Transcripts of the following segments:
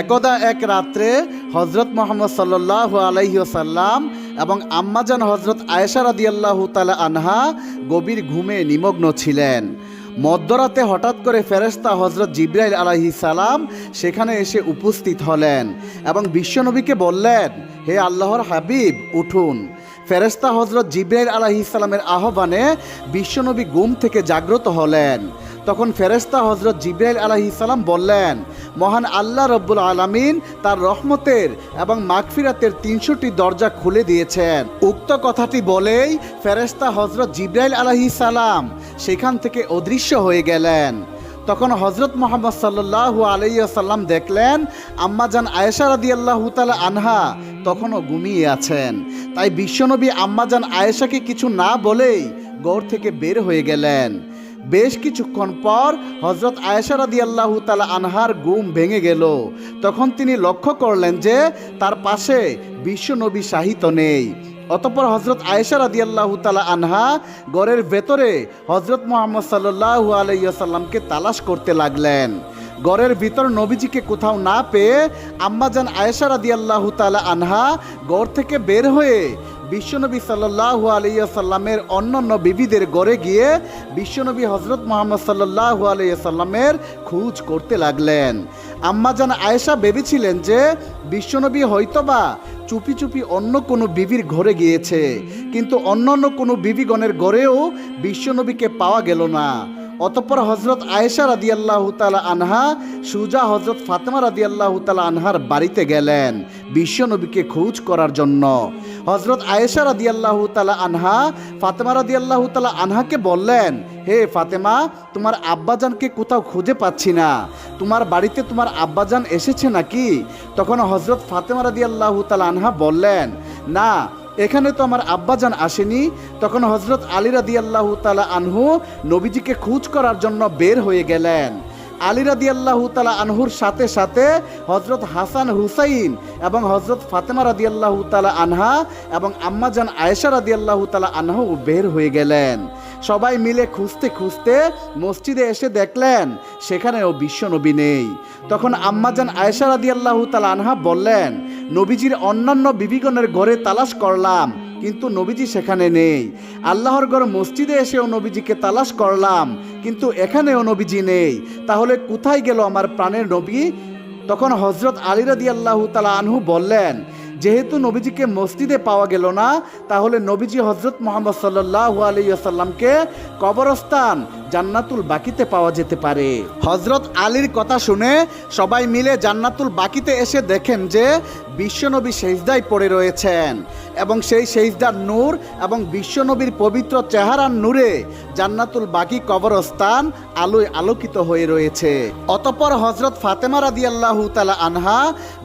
একদা এক রাত্রে হজরত মোহাম্মদ সাল্লাহ আলাইসাল্লাম এবং আম্মাজান হজরত আয়েশা রাদিয়াল্লাহু তালা আনহা গভীর ঘুমে নিমগ্ন ছিলেন। মধ্যরাতে হঠাৎ করে ফেরেশতা হজরত জিব্রাইল আলাহি সালাম সেখানে এসে উপস্থিত হলেন এবং বিশ্বনবীকে বললেন, হে আল্লাহর হাবিব, উঠুন। ফেরেশতা হজরত জিব্রাইল আলাহি সালামের আহ্বানে বিশ্বনবী ঘুম থেকে জাগ্রত হলেন। তখন ফেরেশতা হজরত জিব্রাইল আলাহি সালাম বললেন, মহান আল্লাহ রব্বুল আলামিন তার রহমতের এবং মাগফিরাতের তিনশোটি দরজা খুলে দিয়েছেন। উক্ত কথাটি বলেই ফেরেশতা হজরত জিব্রাইল আলাহি সালাম সেখান থেকে অদৃশ্য হয়ে গেলেন। তখন হজরত মোহাম্মদ সাল্লাহ আলাইসাল্লাম দেখলেন আম্মাজান আয়েশা রাদি আল্লাহ তালা আনহা তখনও ঘুমিয়ে আছেন। তাই বিশ্বনবী আম্মাজান আয়েশাকে কিছু না বলেই গড় থেকে বের হয়ে গেলেন। বেশ কিছুক্ষণ পর হজরত আয়েশা রাদি আল্লাহ তালা আনহার গুম ভেঙে গেল। তখন তিনি লক্ষ্য করলেন যে তার পাশে বিশ্বনবী সাহিত্য নেই। অতপর হজরত আয়েশা রাদি আল্লাহ তালা আনহা গড়ের ভেতরে হজরত মোহাম্মদ সাল্লাহ আলাইসাল্লামকে তালাশ করতে লাগলেন। গড়ের ভিতর নবীজিকে কোথাও না পেয়ে আম্মাজান আয়েশা রাদি আল্লাহ তালা আনহা গড় থেকে বের হয়ে বিশ্বনবী সাল্লাহ আলাইসাল্লামের অন্যান্য বিবিদের গড়ে গিয়ে বিশ্বনবী হজরত মোহাম্মদ সাল্লাহ আলাইসাল্লামের খোঁজ করতে লাগলেন। আম্মা আম্মাজান আয়েশা ভেবেছিলেন যে বিশ্বনবী হয়তোবা চুপি চুপি অন্য কোনো বিবির ঘরে গিয়েছে, কিন্তু অন্যান্য কোনো বিবিগণের ঘরেও বিশ্বনবীকে পাওয়া গেল না। অতঃপর হজরত আয়েশা রাদি আল্লাহ তালা আনহা, সুজা হজরত ফাতেমা রাদি আল্লাহ তালা আনহার বাড়িতে গেলেন বিশ্বনবীকে খোঁজ করার জন্য। হজরত আয়েশা রাদি আল্লাহ তালা আনহা, ফাতেমা রাদি আল্লাহ তালা আনহাকে বললেন, হে ফাতেমা, তোমার আব্বাজানকে কোথাও খুঁজে পাচ্ছি না। তোমার বাড়িতে তোমার আব্বাজান এসেছে নাকি? তখন হজরত ফাতেমা রাদি আল্লাহ তালা আনহা বললেন, না এখানে তো আমার আব্বাজান আসেনি, তখন হজরত আলী রাদিয়াল্লাহু তালা আনহু নবীজিকে খুঁজ করার জন্য বের হয়ে গেলেন। আলী রাদি আল্লাহ তালা আনহুর সাথে সাথে হজরত হাসান হুসাইন এবং হজরত ফাতেমা রাদি আল্লাহ তালা আনহা এবং আম্মাজান আয়েশা রাদি আল্লাহ তালা আনহু বের হয়ে গেলেন। সবাই মিলে খুঁজতে খুঁজতে মসজিদে এসে দেখলেন, সেখানেও বিশ্বনবী নেই। তখন আম্মাজান আয়েশা রাদি আল্লাহ তালা আনহা বললেন, নবীজির অন্যান্য বিবিগণের ঘরে তালাশ করলাম। কিন্তু নবীজি সেখানে নেই। আল্লাহর ঘর মসজিদে এসেও নবীজিকে তালাশ করলাম, কিন্তু এখানেও নবীজি নেই। তাহলে কোথায় গেল আমার প্রাণের নবী? তখন হজরত আলী রাদি আল্লাহ তালা আনহু বললেন, যেহেতু নবীজিকে মসজিদে পাওয়া গেল না, তাহলে নবীজি হজরত মোহাম্মদ সাল্লাহ আলাইসাল্লামকে কবরস্থান জান্নাতুল বাকিতে পাওয়া যেতে পারে। হজরত আলীর কথা শুনে সবাই মিলে জান্নাতুল বাকিতে এসে দেখেন যে বিশ্বনবী সেজদায় পড়ে রয়েছেন এবং সেই সেজদার নূর এবং বিশ্বনবীর পবিত্র চেহারার নূরে জান্নাতুল বাকি কবরস্থান আলোয় আলোকিত হয়ে রয়েছে। অতপর হজরত ফাতেমা রাদি আল্লাহ তালা আনহা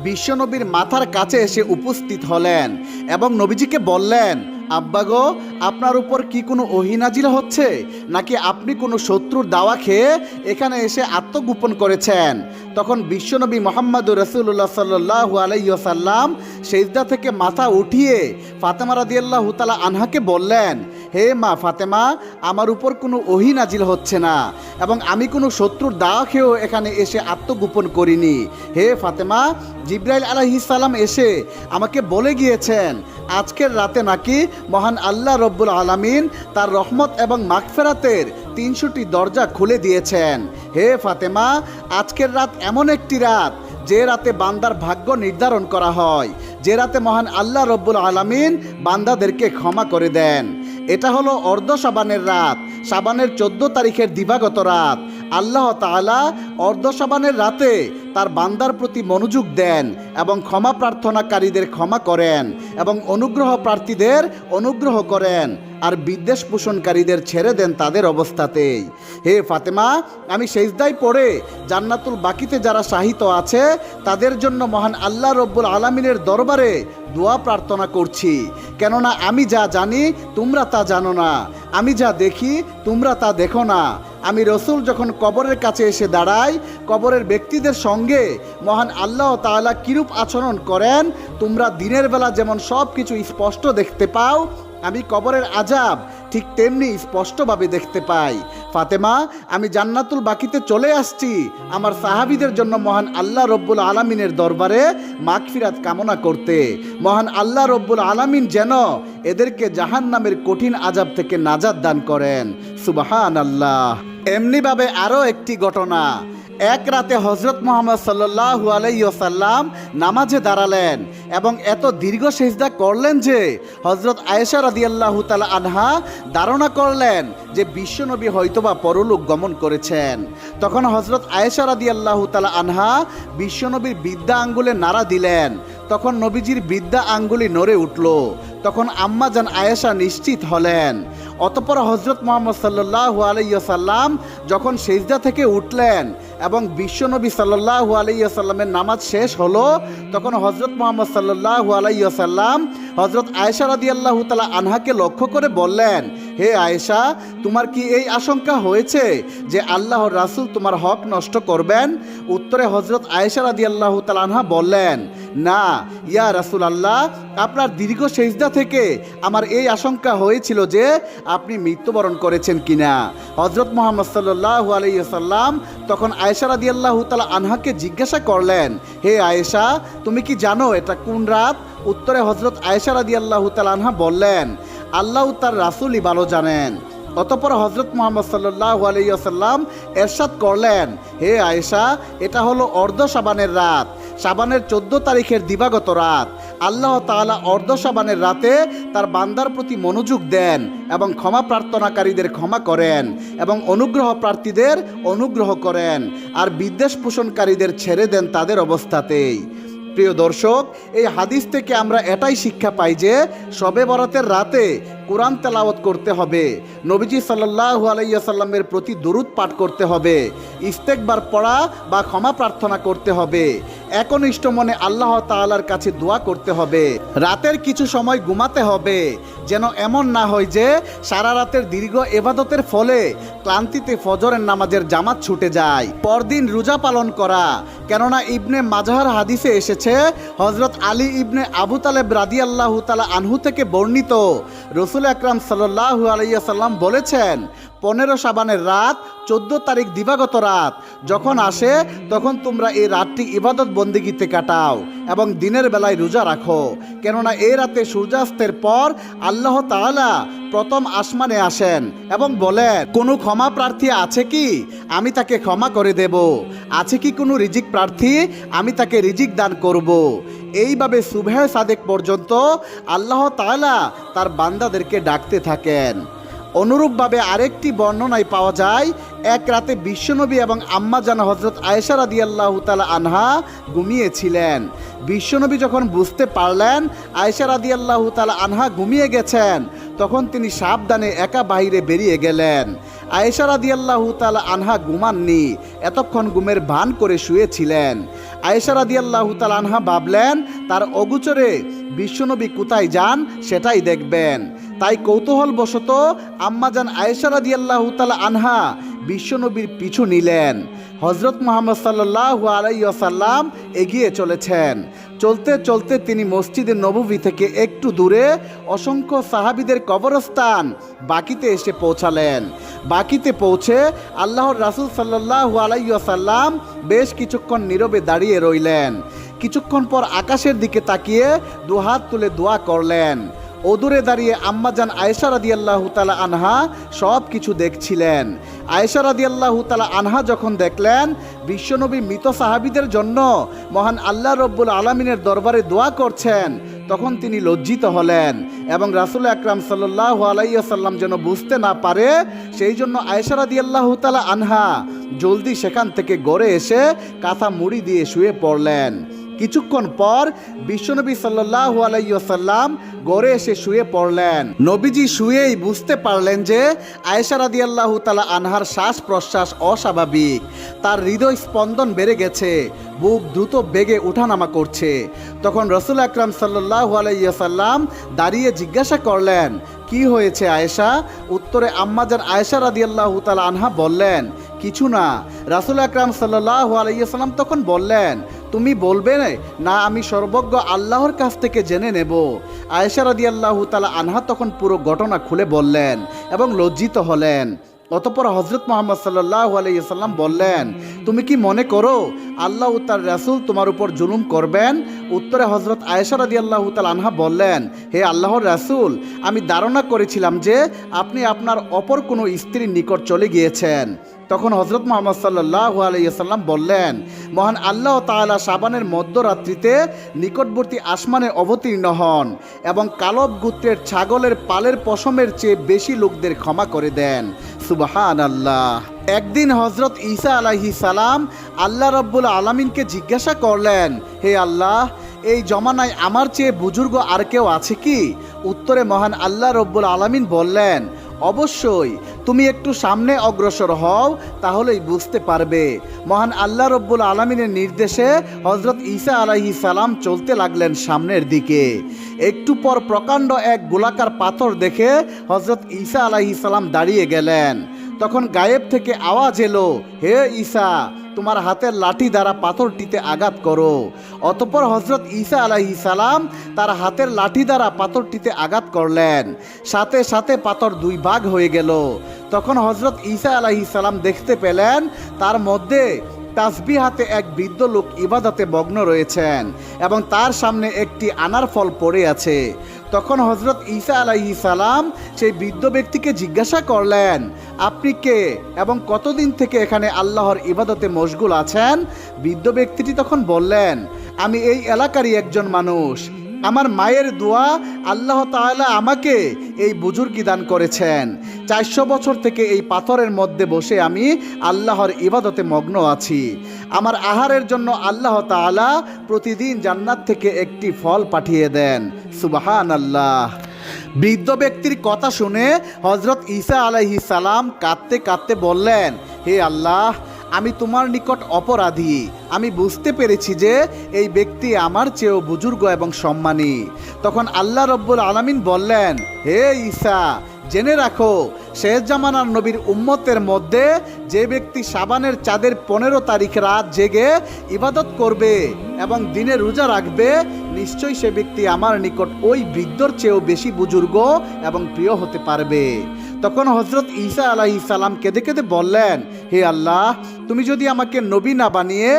বিশ্বনবীর মাথার কাছে এসে উপস্থিত হলেন এবং নবীজিকে বললেন আব্বা গো, আপনার উপর কি কোনো অহিনাজিল হচ্ছে? নাকি আপনি কোনো শত্রুর দাওয়া খেয়ে এখানে এসে আত্মগোপন করেছেন? তখন বিশ্বনবী মোহাম্মদ রসুল্লাহ সাল্লাহ আলাইসাল্লাম সেজদা থেকে মাথা উঠিয়ে ফাতেমা রাদিয়াল্লাহ তালা আনহাকে বললেন, হে মা ফাতেমা, আমার উপর কোনো ওহিনাজিল হচ্ছে না এবং আমি কোনো শত্রুর দাওয়া খেয়েও এখানে এসে আত্মগোপন করিনি। হে ফাতেমা, জিব্রাইল আলাইহিস সালাম এসে আমাকে বলে গিয়েছেন, আজকের রাতে নাকি মহান আল্লাহ রব্বুল আলামিন তার রহমত এবং মাগফেরাতের তিনশোটি দরজা খুলে দিয়েছেন। হে ফাতেমা, আজকের রাত এমন একটি রাত, যে রাতে বান্দার ভাগ্য নির্ধারণ করা হয়। যে রাতে মহান আল্লাহ রব্বুল আলমিন বান্দাদেরকে ক্ষমা করে দেন। এটা হলো অর্ধ সাবানের রাত, সাবানের চোদ্দ তারিখের দিবাগত রাত। আল্লাহ তাআলা অর্ধ সাবানের রাতে তার বান্দার প্রতি মনোযোগ দেন এবং ক্ষমা প্রার্থনাকারীদের ক্ষমা করেন এবং অনুগ্রহ প্রার্থীদের অনুগ্রহ করেন আর বিদ্বেষ পোষণকারীদের ছেড়ে দেন তাদের অবস্থাতেই। হে ফাতেমা, আমি সেজদাই পড়ে জান্নাতুল বাকিতে যারা সাহিত্য আছে, তাদের জন্য মহান আল্লাহ রব্বুল আলমিনের দরবারে দোয়া প্রার্থনা করছি। কেননা আমি যা জানি, তোমরা তা জানো না। আমি যা দেখি, তোমরা তা দেখো না। আমি রসুল যখন কবরের কাছে এসে দাঁড়াই, কবরের ব্যক্তিদের সঙ্গে মহান আল্লাহ তাআলা কিরূপ আচরণ করেন, তোমরা দিনের বেলা যেমন সব কিছু স্পষ্ট দেখতে পাও, আমি কবরের আজাব ঠিক তেমনি স্পষ্টভাবে দেখতে পাই। ফাতেমা, আমি জান্নাতুল বাকিতে চলে আসছি, আমার সাহাবিদের জন্য মহান আল্লাহ রব্বুল আলামিনের দরবারে মাগফিরাত কামনা করতে। মহান আল্লাহ রব্বুল আলামিন যেন এদেরকে জাহান নামের কঠিন আজাব থেকে নাজাদ দান করেন। সুবাহান আল্লাহ এমনিভাবে আরও একটি ঘটনা। এক রাতে হজরত মোহাম্মদ সাল্লাহ আলাইসাল্লাম নামাজে দাঁড়ালেন এবং এত দীর্ঘ সেজদা করলেন যে হজরত আয়েশা রাদিয়াল্লাহ তালা আনহা ধারণা করলেন যে বিশ্বনবী হয়তোবা পরলোক গমন করেছেন। তখন হজরত আয়েশা রাদিয়াল্লাহ তালা আনহা বিশ্বনবীর বিদ্যা আঙ্গুলে নাড়া দিলেন। তখন নবীজির বিদ্যা আঙ্গুলি নড়ে উঠল। তখন আম্মা যান আয়েশা নিশ্চিত হলেন। অতপর হজরত মোহাম্মদ সাল্লাহ আলাইসাল্লাম যখন সেজদা থেকে উঠলেন এবং বিশ্বনবী সাল্লাহ আলাইসাল্লামের নামাজ শেষ হলো, তখন হজরত মোহাম্মদ সাল্লাহ আলাইসাল্লাম হজরত আয়েশা রাদি আল্লাহ তালা আনহাকে লক্ষ্য করে বললেন, হে আয়েশা, তোমার কি এই আশঙ্কা হয়েছে যে আল্লাহ রাসূল তোমার হক নষ্ট করবেন? উত্তরে হজরত আয়েশা রাদি আল্লাহ তালা আনহা বললেন না, ইয়া রাসূল আল্লাহ আপনার দীর্ঘ সেজদা থেকে আমার এই আশঙ্কা হয়েছিল যে আপনি মৃত্যুবরণ করেছেন কিনা। হজরত মোহাম্মদ সাল্লাহ আলাইসাল্লাম তখন আয়েশা রাদি আল্লাহ তালা আনহাকে জিজ্ঞাসা করলেন, হে আয়েশা, তুমি কি জানো এটা কোন রাত? উত্তরে হজরত আয়েশা রাদি আল্লাহ আনহা বললেন, আল্লাহ তার রাসুলই ভালো জানেন। অতপর হজরত মোহাম্মদ সাল্লাহ আলাইসাল্লাম এরশাদ করলেন, হে আয়েশা, এটা হলো অর্ধ সাবানের রাত। সাবানের চোদ্দ তারিখের দিবাগত রাত। আল্লাহ তাআলা অর্ধ সাবানের রাতে তার বান্দার প্রতি মনোযোগ দেন এবং ক্ষমা প্রার্থনাকারীদের ক্ষমা করেন এবং অনুগ্রহ প্রার্থীদের অনুগ্রহ করেন আর বিদ্বেষ পোষণকারীদের ছেড়ে দেন তাদের অবস্থাতেই। প্রিয় দর্শক, এই হাদিস থেকে আমরা এটাই শিক্ষা পাই যে শবে বরাতের রাতে কোরআন তেলাওয়াত করতে হবে, নবীজি সাল্লাহ আলাইসাল্লামের প্রতি দরুদ পাঠ করতে হবে, ইস্তেকবার পড়া বা ক্ষমা প্রার্থনা করতে হবে একনিষ্ঠ মনে আল্লাহ তাআলার কাছে দোয়া করতে হবে। রাতের কিছু সময় ঘুমাতে হবে, যেন এমন না হয় যে সারা রাতের দীর্ঘ এবাদতের ফলে ক্লান্তিতে ফজরের নামাজের জামাত ছুটে যায়। পরদিন রোজা পালন করা, কেননা ইবনে মাজাহার হাদিসে এসেছে হজরত আলী ইবনে আবু তালেব রাদি আল্লাহ তালা আনহু থেকে বর্ণিত। রসুল আকরাম সাল্লাহ আলাইসাল্লাম বলেছেন পনেরো সাবানের রাত, চোদ্দ তারিখ দিবাগত রাত। যখন আসে, তখন তোমরা এই রাতটি ইবাদত বন্দিগিতে কাটাও এবং দিনের বেলায় রোজা রাখো। কেননা এই রাতে সূর্যাস্তের পর আল্লাহ তাআলা প্রথম আসমানে আসেন এবং বলেন, কোনো ক্ষমা প্রার্থী আছে কি? আমি তাকে ক্ষমা করে দেব। আছে কি কোনো রিজিক প্রার্থী? আমি তাকে রিজিক দান করব। এইভাবে সুবহে সাদেক পর্যন্ত আল্লাহ তাআলা তার বান্দাদেরকে ডাকতে থাকেন। অনুরূপভাবে আরেকটি বর্ণনায় পাওয়া যায়, এক রাতে বিশ্বনবী এবং আম্মা জান হজরত আয়েশা রাদি আল্লাহ তালা আনহা ঘুমিয়েছিলেন। বিশ্বনবী যখন বুঝতে পারলেন, আয়েশা রাদি আল্লাহ তালা আনহা ঘুমিয়ে গেছেন, তখন তিনি সাবধানে একা বাইরে বেরিয়ে গেলেন। আয়েশা রাদি আল্লাহ তালা আনহা ঘুমাননি, এতক্ষণ ঘুমের ভান করে শুয়েছিলেন। আয়েশা রাদি আল্লাহ তালা আনহা ভাবলেন, তার অগুচরে বিশ্বনবী কোথায় যান সেটাই দেখবেন। তাই কৌতূহলবশত আম্মাজান আয়েশা আল্লাহ তালা আনহা বিশ্বনবীর পিছু নিলেন। হজরত মোহাম্মদ সাল্লাহ আলাইসাল্লাম এগিয়ে চলেছেন। চলতে চলতে তিনি মসজিদে নববী থেকে একটু দূরে অসংখ্য সাহাবিদের কবরস্থান বাকিতে এসে পৌঁছালেন। বাকিতে পৌঁছে আল্লাহর রাসুল সাল্লাহ আলাইসাল্লাম বেশ কিছুক্ষণ নীরবে দাঁড়িয়ে রইলেন। কিছুক্ষণ পর আকাশের দিকে তাকিয়ে দুহাত তুলে দোয়া করলেন। অদূরে দাঁড়িয়ে আম্মাজান আয়েশা রাদি আল্লাহ তালা আনহা সব কিছু দেখছিলেন। আয়েশা রাদি আল্লাহ তালা আনহা যখন দেখলেন, বিশ্বনবী মৃত সাহাবিদের জন্য মহান আল্লাহ রব্বুল আলমিনের দরবারে দোয়া করছেন, তখন তিনি লজ্জিত হলেন এবং রাসুল আকরাম সাল্লাহ আলাইসাল্লাম যেন বুঝতে না পারে, সেই জন্য আয়েশা রাদি আল্লাহ তালা আনহা জলদি সেখান থেকে গড়ে এসে কাঁথা মুড়ি দিয়ে শুয়ে পড়লেন। কিছুক্ষণ পর বিশ্বনবী সাল্লাহ আলাইসাল্লাম গড়ে এসে শুয়ে পড়লেন। নবীজি শুয়েই বুঝতে পারলেন যে আয়েশা রাদি আল্লাহ তালা আনহার শ্বাস প্রশ্বাস অস্বাভাবিক। তার হৃদয় স্পন্দন বেড়ে গেছে, বুক দ্রুত বেগে উঠানামা করছে। তখন রসুল আকরাম সাল্লাহ আলাইসাল্লাম দাঁড়িয়ে জিজ্ঞাসা করলেন, কি হয়েছে আয়েশা? উত্তরে আম্মাজান আয়েশা রাদি আল্লাহ তালা আনহা বললেন, কিছু না। রাসুল আকরাম সাল্লাহ আলাইসাল্লাম তখন বললেন তুমি বলবে না, আমি সর্বজ্ঞ আল্লাহর কাছ থেকে জেনে নেব। আয়েশা রাদি আল্লাহ তালা আনহা তখন পুরো ঘটনা খুলে বললেন এবং লজ্জিত হলেন। অতপর হজরত মোহাম্মদ সাল্লাহ আলাইসাল্লাম বললেন, তুমি কি মনে করো আল্লাহ তার রাসুল তোমার উপর জুলুম করবেন? উত্তরে হজরত আয়েশা রাদি আল্লাহ আনহা বললেন, হে আল্লাহর রাসুল, আমি ধারণা করেছিলাম যে আপনি আপনার অপর কোনো স্ত্রীর নিকট চলে গিয়েছেন। তখন হজরত মোহাম্মদ সাল্লাহ আলাইসাল্লাম বললেন, মহান আল্লাহ তাআলা সাবানের মধ্যরাত্রিতে নিকটবর্তী আসমানে অবতীর্ণ হন এবং কালব গুত্রের ছাগলের পালের পশমের চেয়ে বেশি লোকদের ক্ষমা করে দেন। সুবাহান আল্লাহ একদিন হজরত ঈসা আলাহি সালাম আল্লাহ রব্বুল আলমিনকে জিজ্ঞাসা করলেন, হে আল্লাহ, এই জমানায় আমার চেয়ে বুজুর্গ আর কেউ আছে কি? উত্তরে মহান আল্লাহ রব্বুল আলমিন বললেন, অবশ্যই। তুমি একটু সামনে অগ্রসর হও, তাহলেই বুঝতে পারবে। মহান আল্লাহ রব্বুল আলমিনের নির্দেশে হজরত ঈসা আলাহি সালাম চলতে লাগলেন সামনের দিকে। একটু পর প্রকাণ্ড এক গোলাকার পাথর দেখে হজরত ঈসা আলাহি সালাম দাঁড়িয়ে গেলেন। তখন গায়েব থেকে আওয়াজ এলো, হে ঈসা, তোমার হাতের লাঠি দ্বারা পাথরটিতে আঘাত করো। অতপর হজরত ঈসা আলাহি সালাম তার হাতের লাঠি দ্বারা পাথরটিতে আঘাত করলেন। সাথে সাথে পাথর দুই ভাগ হয়ে গেল। তখন হজরত ঈসা আলাহি সালাম দেখতে পেলেন, তার মধ্যে তাসবি হাতে এক বৃদ্ধ লোক ইবাদতে মগ্ন রয়েছেন এবং তার সামনে একটি আনার ফল পড়ে আছে। তখন হজরত ঈসা আলাইহি সালাম সেই বৃদ্ধ ব্যক্তিকে জিজ্ঞাসা করলেন, আপনি কে এবং কতদিন থেকে এখানে আল্লাহর ইবাদতে মশগুল আছেন? বৃদ্ধ ব্যক্তিটি তখন বললেন, আমি এই এলাকারই একজন মানুষ। আমার মায়ের দোয়া আল্লাহ তাআলা আমাকে এই বুজুর্গি দান করেছেন। চারশো বছর থেকে এই পাথরের মধ্যে বসে আমি আল্লাহর ইবাদতে মগ্ন আছি। আমার আহারের জন্য আল্লাহ তাআলা প্রতিদিন জান্নাত থেকে একটি ফল পাঠিয়ে দেন। সুবাহান আল্লাহ বৃদ্ধ ব্যক্তির কথা শুনে হজরত ঈসা আলাইহি সালাম কাঁদতে কাঁদতে বললেন, হে আল্লাহ আমি তোমার নিকট অপরাধী। আমি বুঝতে পেরেছি যে এই ব্যক্তি আমার চেয়েও বুজুর্গ এবং সম্মানী। তখন আল্লাহ রব্বুল আলামিন বললেন, হে ঈসা, জেনে রাখো, শেষ জামানার নবীর উম্মতের মধ্যে যে ব্যক্তি সাবানের চাঁদের পনেরো তারিখ রাত জেগে ইবাদত করবে এবং দিনে রোজা রাখবে, নিশ্চয়ই সে ব্যক্তি আমার নিকট ওই বৃদ্ধর চেয়েও বেশি বুজুর্গ এবং প্রিয় হতে পারবে। তখন হজরত ঈসা আলাহ ইসালাম কেঁদে কেঁদে বললেন, হে আল্লাহ, তুমি যদি আমাকে নবী না বানিয়ে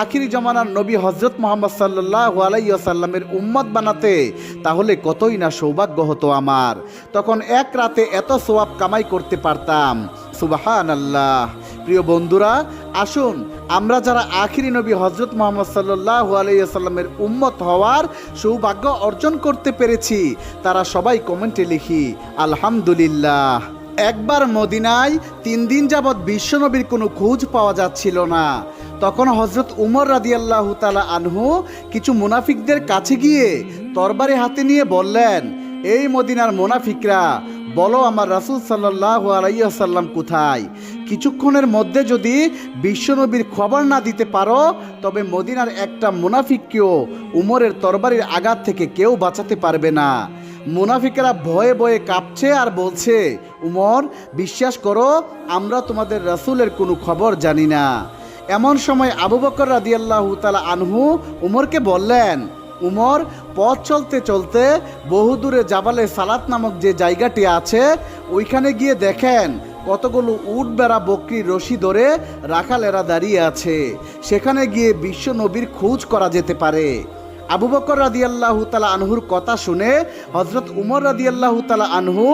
আখিরি জমানার নবী হজরত মোহাম্মদ সাল্লাহ আলাইসাল্লামের উম্মত বানাতে, তাহলে কতই না সৌভাগ্য হতো আমার। তখন এক রাতে এত সোয়াব কামাই করতে পারতাম। সুবাহান আল্লাহ প্রিয় বন্ধুরা আসুন, আমরা যারা আখিরি নবী হজরত মোহাম্মদ সাল্লাহ আলাইসাল্লামের উম্মত হওয়ার সৌভাগ্য অর্জন করতে পেরেছি, তারা সবাই কমেন্টে লিখি, আলহামদুলিল্লাহ। একবার মদিনায় তিন দিন যাবৎ বিশ্বনবীর কোনো খোঁজ পাওয়া যাচ্ছিল না। তখন হজরত উমর রাদিয়াল্লাহু তালা আনহু কিছু মুনাফিকদের কাছে গিয়ে তরবারি হাতে নিয়ে বললেন, এই মদিনার মুনাফিকরা, বলো আমার রাসুল সাল্লাহ আলাইসাল্লাম কোথায়? কিছুক্ষণের মধ্যে যদি বিশ্বনবীর খবর না দিতে পারো, তবে মদিনার একটা মুনাফিককেও উমরের তরবারির আঘাত থেকে কেউ বাঁচাতে পারবে না। মুনাফিকেরা ভয়ে ভয়ে কাঁপছে আর বলছে, উমর, বিশ্বাস করো, আমরা তোমাদের রাসুলের কোনো খবর জানি না। এমন সময় আবু বকর রাদিয়াল্লাহু তালা আনহু উমরকে বললেন, উমর, পথ চলতে চলতে বহুদূরে জাবালে সালাত নামক যে জায়গাটি আছে, ওইখানে গিয়ে দেখেন কতগুলো উট বেড়া বকরির রশি ধরে রাখালেরা দাঁড়িয়ে আছে। সেখানে গিয়ে বিশ্ব নবীর খোঁজ করা যেতে পারে। আবু বকর রাদিয়াল্লাহু তালা আনহুর কথা শুনে হজরত উমর রাদিয়াল্লাহু তালা আনহু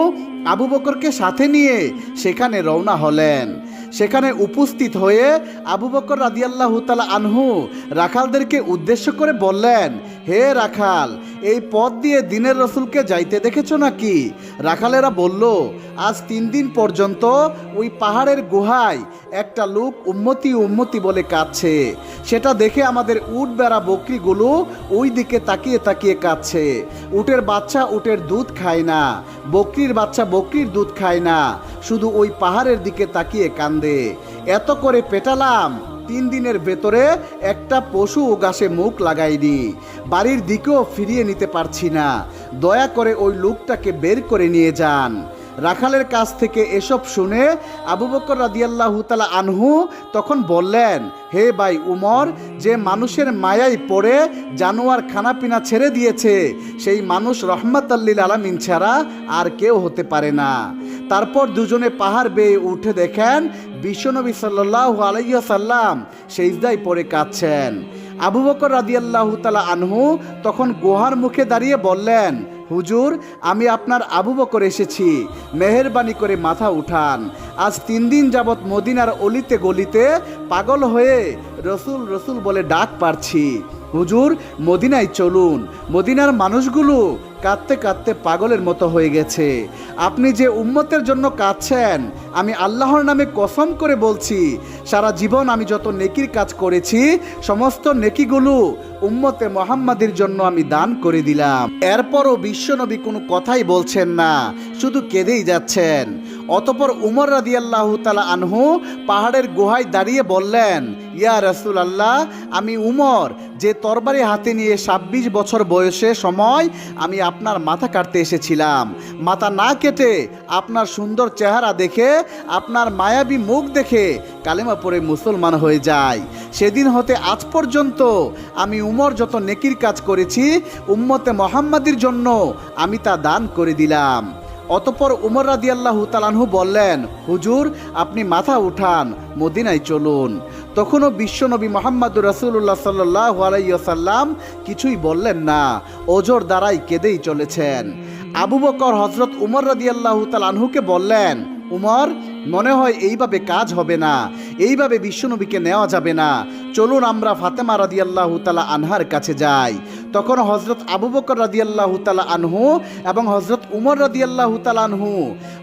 আবু বকরকে সাথে নিয়ে সেখানে রওনা হলেন। সেখানে উপস্থিত হয়ে আবু বকর রাদিয়াল্লাহু তালা আনহু রাখালদেরকে উদ্দেশ্য করে বললেন হে রাখাল, এই পথ দিয়ে দিনের রসুলকে যাইতে দেখেছ নাকি? রাখালেরা বলল, আজ তিন দিন পর্যন্ত ওই পাহাড়ের গুহায় একটা লোক উন্মতি উন্মতি বলে কাঁদছে। সেটা দেখে আমাদের উট বেড়া বকরিগুলো ওই দিকে তাকিয়ে তাকিয়ে কাঁদছে। উটের বাচ্চা উটের দুধ খায় না, বকরির বাচ্চা বকরির দুধ খায় না, শুধু ওই পাহাড়ের দিকে তাকিয়ে কান্দে। এত করে পেটালাম তিন দিনের ভেতরে একটা পশু গাছে মুখ লাগাইনি বাড়ির দিকেও ফিরিয়ে নিতে পারছি না। দয়া করে ওই লোকটাকে বের করে নিয়ে যান। রাখালের কাছ থেকে এসব শুনে আবু বকর রাদিয়াল্লাহু তালা আনহু তখন বললেন, হে ভাই উমর, যে মানুষের মায়ায় পড়ে জানোয়ার খানাপিনা ছেড়ে দিয়েছে, সেই মানুষ রহমত আল্লিল আলামিন ছাড়া আর কেউ হতে পারে না। তারপর দুজনে পাহাড় বেয়ে উঠে দেখেন, বিশ্বনবী সাল্লাহ আলাইসাল্লাম সেইজদায় পড়ে কাঁদছেন। আবু বকর রাদিয়াল্লাহু তালা আনহু তখন গুহার মুখে দাঁড়িয়ে বললেন হুজুর, আমি আপনার আবু বকর এসেছি। মেহেরবানি করে মাথা উঠান। আজ তিন দিন যাবৎ মদিনার অলিতে গলিতে পাগল হয়ে রসুল রসুল বলে ডাক পারছি। হুজুর, মদিনায় চলুন। মদিনার মানুষগুলো কাঁদতে কাঁদতে পাগলের মতো হয়ে গেছে। আপনি যে উম্মতের জন্য কাঁদছেন, আমি আল্লাহর নামে কসম করে বলছি, সারা জীবন আমি যত নেকির কাজ করেছি, সমস্ত নেকিগুলো উম্মতে মোহাম্মদের জন্য আমি দান করে দিলাম। এরপরও বিশ্বনবী কোনো কথাই বলছেন না, শুধু কেঁদেই যাচ্ছেন। অতপর উমর রাদিয়াল্লাহ তালা আনহু পাহাড়ের গুহায় দাঁড়িয়ে বললেন, ইয়া রসুল আল্লাহ আমি উমর, যে তরবারি হাতে নিয়ে ছাব্বিশ বছর বয়সে সময় আমি আপনার মাথা কাটতে এসেছিলাম। মাথা না কেটে আপনার সুন্দর চেহারা দেখে, আপনার মায়াবী মুখ দেখে কালেমা পরে মুসলমান হয়ে যায় সেদিন হতে আজ পর্যন্ত আমি উমর যত নেকির কাজ করেছি, উম্মতে মোহাম্মদের জন্য আমি তা দান করে দিলাম। অতপর উমর রাদি আল্লাহ তালানহু বললেন, হুজুর, আপনি মাথা উঠান, মদিনায় চলুন। তখনও বিশ্বনবী মোহাম্মদুর রসুল্লাহ সাল্লাহ আলাইসাল্লাম কিছুই বললেন না। ওজোর দ্বারাই কেঁদেই চলেছেন। আবু বকর হজরত উমর রাদি আল্লাহ তালানহুকে বললেন, উমর, মনে হয় এইভাবে কাজ হবে না। এইভাবে বিশ্বনবীকে নেওয়া যাবে না। চলুন আমরা ফাতেমা রাদিয়াল্লাহ তালা আনহার কাছে যাই। তখন হজরত আবু বকর রাদিয়াল্লাহ তালা আনহু এবং হজরত উমর রাদিয়াল্লাহ তালা আনহু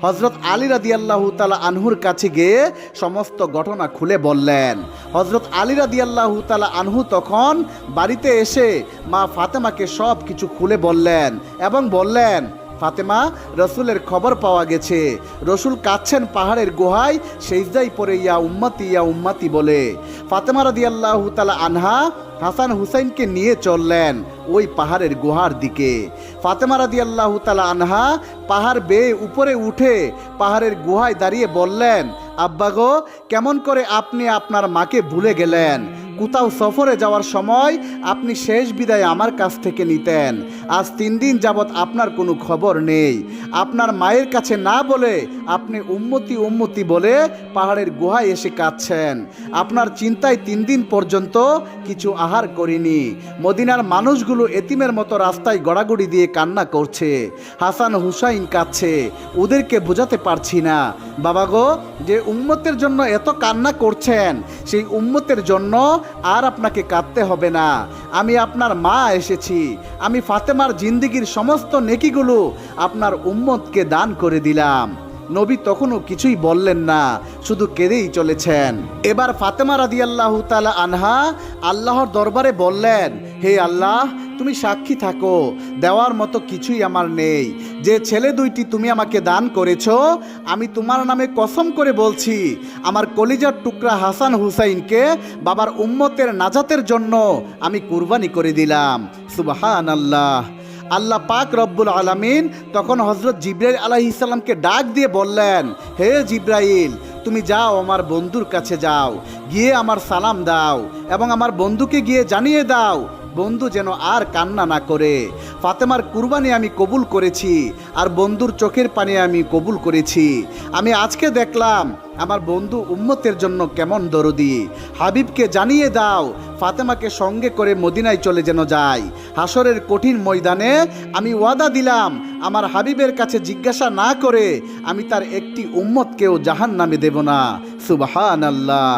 হজরত আলী রাদিয়াল্লাহ তালা আনহুর কাছে গিয়ে সমস্ত ঘটনা খুলে বললেন। হজরত আলী রাদিয়াল্লাহ তালা আনহু তখন বাড়িতে এসে মা ফাতেমাকে সব কিছু খুলে বললেন এবং বললেন ফাতেমা রসুলের খবর পাওয়া গেছে। রসুল কাচ্ছেন পাহাড়ের গুহায় সেইজদাই পরে ইয়া উম্মাতি ইয়া উম্মাতি বলে। ফাতেমা রাদি আল্লাহ তালা আনহা হাসান হুসাইনকে নিয়ে চললেন ওই পাহাড়ের গুহার দিকে। ফাতেমা রাদি আল্লাহ তালা আনহা পাহাড় বেয়ে উপরে উঠে পাহাড়ের গুহায় দাঁড়িয়ে বললেন, আব্বা গো, কেমন করে আপনি আপনার মাকে ভুলে গেলেন? কোথাও সফরে যাওয়ার সময় আপনি শেষ বিদায় আমার কাছ থেকে নিতেন। আজ তিন দিন যাবৎ আপনার কোনো খবর নেই। আপনার মায়ের কাছে না বলে আপনি উম্মতি উম্মতি বলে পাহাড়ের গুহায় এসে কাঁদছেন। আপনার চিন্তায় তিন দিন পর্যন্ত কিছু আহার করিনি। মদিনার মানুষগুলো এতিমের মতো রাস্তায় গড়াগড়ি দিয়ে কান্না করছে। হাসান হুসাইন কাঁদছে। ওদেরকে বোঝাতে পারছি না। বাবা গো, যে উম্মতের জন্য এত কান্না করছেন, সেই উম্মতের জন্য আর আপনাকে কাঁদতে হবে না। আমি আপনার মা এসেছি। আমি ফাতেমার জিন্দিগির সমস্ত নেকিগুলো আপনার উম্মতকে দান করে দিলাম। নবী তখনও কিছুই বললেন না, শুধু কেঁদেই চলেছেন। এবার ফাতেমা রাদিয়াল্লাহু তালা আনহা আল্লাহর দরবারে বললেন, হে আল্লাহ তুমি সাক্ষী থাকো। দেওয়ার মতো কিছুই আমার নেই। যে ছেলে দুইটি তুমি আমাকে দান করেছ, আমি তোমার নামে কসম করে বলছি, আমার কলিজার টুকরা হাসান হুসাইনকে বাবার উম্মতের নাজাতের জন্য আমি কুরবানি করে দিলাম। সুবাহান আল্লাহ আল্লাহ পাক রব্বুল আলামিন তখন হজরত জিব্রাইল আলাইহিসাল্লামকে ডাক দিয়ে বললেন, হে জিব্রাইল, তুমি যাও আমার বন্ধুর কাছে যাও, গিয়ে আমার সালাম দাও এবং আমার বন্ধুকে গিয়ে জানিয়ে দাও বন্ধু যেন আর কান্না না করে। ফাতেমার কুরবানি আমি কবুল করেছি, আর বন্ধুর চোখের পানি আমি কবুল করেছি। আমি আজকে দেখলাম, আমার বন্ধু উম্মতের জন্য কেমন দরদি। হাবিবকে জানিয়ে দাও, ফাতেমাকে সঙ্গে করে মদিনায় চলে যেন যায়। হাসরের কঠিন ময়দানে আমি ওয়াদা দিলাম, আমার হাবিবের কাছে জিজ্ঞাসা না করে আমি তার একটি উম্মতকেও জাহান নামে দেব না। সুবাহান আল্লাহ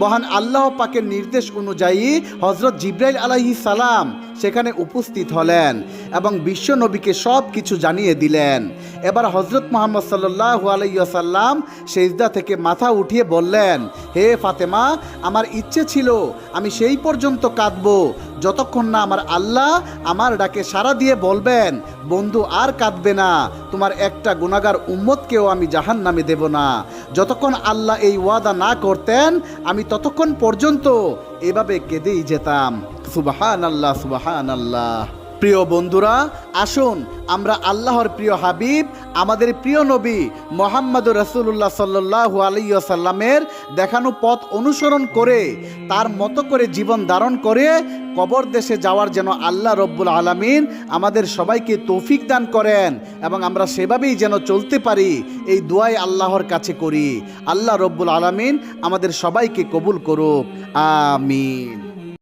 মহান আল্লাহ পাকের নির্দেশ অনুযায়ী হজরত জিব্রাইল আলাইহি সালাম সেখানে উপস্থিত হলেন এবং বিশ্ব নবীকে সব কিছু জানিয়ে দিলেন। এবার হজরত মোহাম্মদ সাল্লাহ আলাইসাল্লাম সেজদা থেকে মাথা উঠিয়ে বললেন, হে ফাতেমা, আমার ইচ্ছে ছিল আমি সেই পর্যন্ত কাঁদব। যতক্ষণ না আমার আল্লাহ আমার ডাকে সাড়া দিয়ে বলবেন, বন্ধু আর কাঁদবে না। তোমার একটা গুণাগার উম্মতকেও আমি জাহান নামে দেব না। যতক্ষণ আল্লাহ এই ওয়াদা না করতেন, আমি ততক্ষণ পর্যন্ত এভাবে কেঁদেই যেতাম। সুবাহান আল্লাহ সুবাহান আল্লাহ প্রিয় বন্ধুরা, আসুন আমরা আল্লাহর প্রিয় হাবিব, আমাদের প্রিয় নবী মোহাম্মদ রসুল্লাহ সাল্লাহ আলাইসাল্লামের দেখানো পথ অনুসরণ করে, তার মতো করে জীবন ধারণ করে, কবর দেশে যাওয়ার যেন আল্লাহ রব্বুল আলমিন আমাদের সবাইকে তৌফিক দান করেন এবং আমরা সেভাবেই যেন চলতে পারি, এই দোয়াই আল্লাহর কাছে করি। আল্লাহ রব্বুল আলমিন আমাদের সবাইকে কবুল করুক। আমিন।